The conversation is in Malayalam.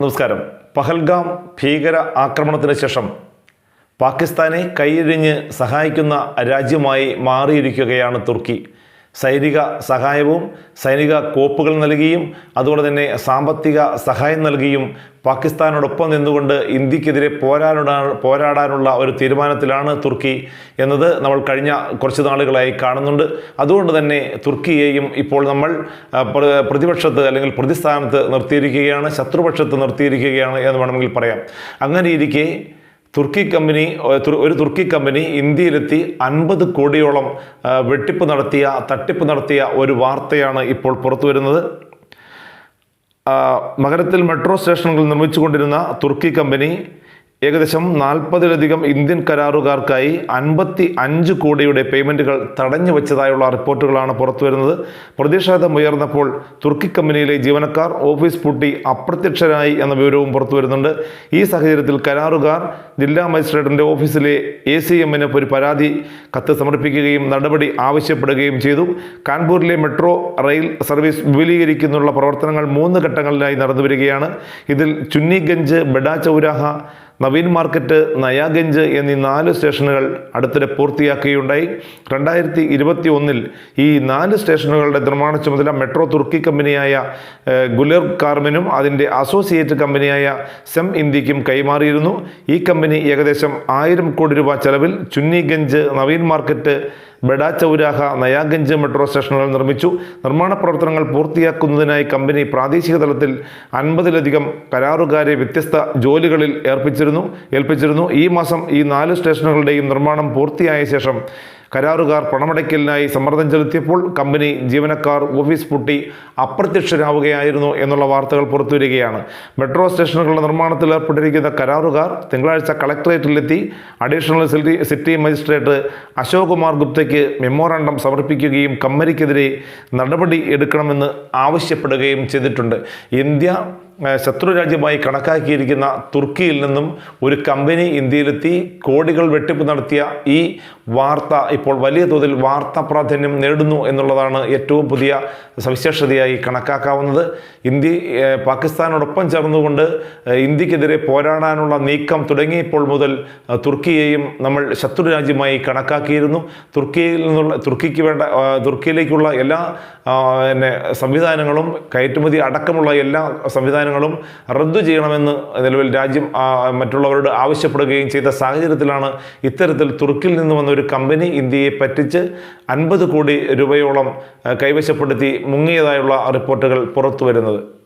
നമസ്കാരം. പഹൽഗാം ഭീകര ആക്രമണത്തിന് ശേഷം പാകിസ്ഥാനെ കൈയിഴിഞ്ഞ് സഹായിക്കുന്ന രാജ്യമായി മാറിയിരിക്കുകയാണ് തുർക്കി. സൈനിക സഹായവും സൈനിക കോപ്പുകൾ നൽകിയും അതുപോലെ തന്നെ സാമ്പത്തിക സഹായം നൽകിയും പാകിസ്ഥാനോടൊപ്പം നിന്നുകൊണ്ട് ഇന്ത്യക്കെതിരെ പോരാടാ പോരാടാനുള്ള ഒരു തീരുമാനത്തിലാണ് തുർക്കി എന്നത് നമ്മൾ കഴിഞ്ഞ കുറച്ച് നാളുകളായി കാണുന്നുണ്ട്. അതുകൊണ്ട് തന്നെ തുർക്കിയെയും ഇപ്പോൾ നമ്മൾ പ്രതിപക്ഷത്ത് അല്ലെങ്കിൽ പ്രതിസ്ഥാനത്ത് നിർത്തിയിരിക്കുകയാണ് ശത്രുപക്ഷത്ത് നിർത്തിയിരിക്കുകയാണ് എന്ന് വേണമെങ്കിൽ പറയാം. അങ്ങനെ ഇരിക്കെ തുർക്കി കമ്പനി ഒരു തുർക്കി കമ്പനി ഇന്ത്യയിലെത്തി അൻപത് കോടിയോളം വെട്ടിപ്പ് നടത്തിയ തട്ടിപ്പ് നടത്തിയ ഒരു വാർത്തയാണ് ഇപ്പോൾ പുറത്തു വരുന്നത്. നഗരത്തിൽ മെട്രോ സ്റ്റേഷനുകൾ നിർമ്മിച്ചുകൊണ്ടിരുന്ന തുർക്കി കമ്പനി ഏകദേശം നാൽപ്പതിലധികം ഇന്ത്യൻ കരാറുകാർക്കായി അൻപത്തി അഞ്ച് കോടിയുടെ പേയ്മെന്റുകൾ തടഞ്ഞു വെച്ചതായുള്ള റിപ്പോർട്ടുകളാണ് പുറത്തുവരുന്നത്. പ്രതിഷേധം ഉയർന്നപ്പോൾ തുർക്കി കമ്പനിയിലെ ജീവനക്കാർ ഓഫീസ് പൂട്ടി അപ്രത്യക്ഷരായി എന്ന വിവരവും പുറത്തു വരുന്നുണ്ട് ഈ സാഹചര്യത്തിൽ കരാറുകാർ ജില്ലാ മജിസ്ട്രേറ്റിന്റെ ഓഫീസിലെ എ സി എമ്മിന് ഒരു പരാതി കത്ത് സമർപ്പിക്കുകയും നടപടി ആവശ്യപ്പെടുകയും ചെയ്തു. കാൺപൂരിലെ മെട്രോ റെയിൽ സർവീസ് വിപുലീകരിക്കുന്നുള്ള പ്രവർത്തനങ്ങൾ മൂന്ന് ഘട്ടങ്ങളിലായി നടന്നു വരികയാണ് ഇതിൽ ചുന്നിഗഞ്ച് ബഡാ ചൗരാഹ നവീൻ മാർക്കറ്റ് നയാഗഞ്ച് എന്നീ നാല് സ്റ്റേഷനുകൾ അടുത്തിടെ പൂർത്തിയാക്കുകയുണ്ടായി. രണ്ടായിരത്തി ഇരുപത്തി ഒന്നിൽ ഈ നാല് സ്റ്റേഷനുകളുടെ നിർമ്മാണ ചുമതല മെട്രോ തുർക്കി കമ്പനിയായ ഗുലർ കാർമിനും അതിന്റെ അസോസിയേറ്റ് കമ്പനിയായ സെം ഇന്ത്യക്കും കൈമാറിയിരുന്നു. ഈ കമ്പനി ഏകദേശം ആയിരം കോടി രൂപ ചെലവിൽ ചുന്നിഗഞ്ച് നവീൻ മാർക്കറ്റ് ബെഡാ ചൗരാഹ നയാഗഞ്ച് മെട്രോ സ്റ്റേഷനുകൾ നിർമ്മിച്ചു. നിർമ്മാണ പ്രവർത്തനങ്ങൾ പൂർത്തിയാക്കുന്നതിനായി കമ്പനി പ്രാദേശിക തലത്തിൽ അൻപതിലധികം കരാറുകാരെ വ്യത്യസ്ത ജോലികളിൽ ഏർപ്പിച്ചിരുന്നു. ഏൽപ്പിച്ചിരുന്നു ഏൽപ്പിച്ചിരുന്നു. ഈ മാസം ഈ നാല് സ്റ്റേഷനുകളുടെയും നിർമ്മാണം പൂർത്തിയായ ശേഷം കരാറുകാർ പണമടയ്ക്കലിനായി സമ്മർദ്ദം ചെലുത്തിയപ്പോൾ കമ്പനി ജീവനക്കാർ ഓഫീസ് പൂട്ടി അപ്രത്യക്ഷരാവുകയായിരുന്നു എന്നുള്ള വാർത്തകൾ പുറത്തുവരികയാണ്. മെട്രോ സ്റ്റേഷനുകളുടെ നിർമ്മാണത്തിൽ ഏർപ്പെട്ടിരിക്കുന്ന കരാറുകാർ തിങ്കളാഴ്ച കളക്ടറേറ്റിലെത്തി additional city city magistrate Ashok Kumar ഗുപ്തയ്ക്ക് memorandum സമർപ്പിക്കുകയും കമ്പനിക്കെതിരെ നടപടി എടുക്കണമെന്ന് ആവശ്യപ്പെടുകയും ചെയ്തിട്ടുണ്ട്. ഇന്ത്യ ശത്രു രാജ്യമായി കണക്കാക്കിയിരിക്കുന്ന തുർക്കിയിൽ നിന്നും ഒരു കമ്പനി ഇന്ത്യയിലെത്തി കോടികൾ വെട്ടിപ്പ് നടത്തിയ ഈ വാർത്ത ഇപ്പോൾ വലിയ തോതിൽ വാർത്താ പ്രാധാന്യം നേടുന്നു എന്നുള്ളതാണ് ഏറ്റവും പുതിയ സവിശേഷതയായി കണക്കാക്കാവുന്നത്. ഇന്ത്യ പാകിസ്ഥാനോടൊപ്പം ചേർന്നുകൊണ്ട് ഇന്ത്യക്കെതിരെ പോരാടാനുള്ള നീക്കം തുടങ്ങിയപ്പോൾ മുതൽ തുർക്കിയെയും നമ്മൾ ശത്രു രാജ്യമായി കണക്കാക്കിയിരുന്നു. തുർക്കിയിൽ നിന്നുള്ള തുർക്കിക്ക് വേണ്ട തുർക്കിയിലേക്കുള്ള എല്ലാ പിന്നെ സംവിധാനങ്ങളും കയറ്റുമതി അടക്കമുള്ള എല്ലാ സംവിധാനങ്ങളും റദ്ദു ചെയ്യണമെന്ന് നിലവിൽ രാജ്യം മറ്റുള്ളവരോട് ആവശ്യപ്പെടുകയും ചെയ്ത സാഹചര്യത്തിലാണ് ഇത്തരത്തിൽ തുർക്കിയിൽ നിന്ന് വന്ന ഒരു കമ്പനി ഇന്ത്യയെ പറ്റിച്ച് അൻപത് കോടി രൂപയോളം കൈവശപ്പെടുത്തി മുങ്ങിയതായുള്ള റിപ്പോർട്ടുകൾ പുറത്തു വരുന്നത്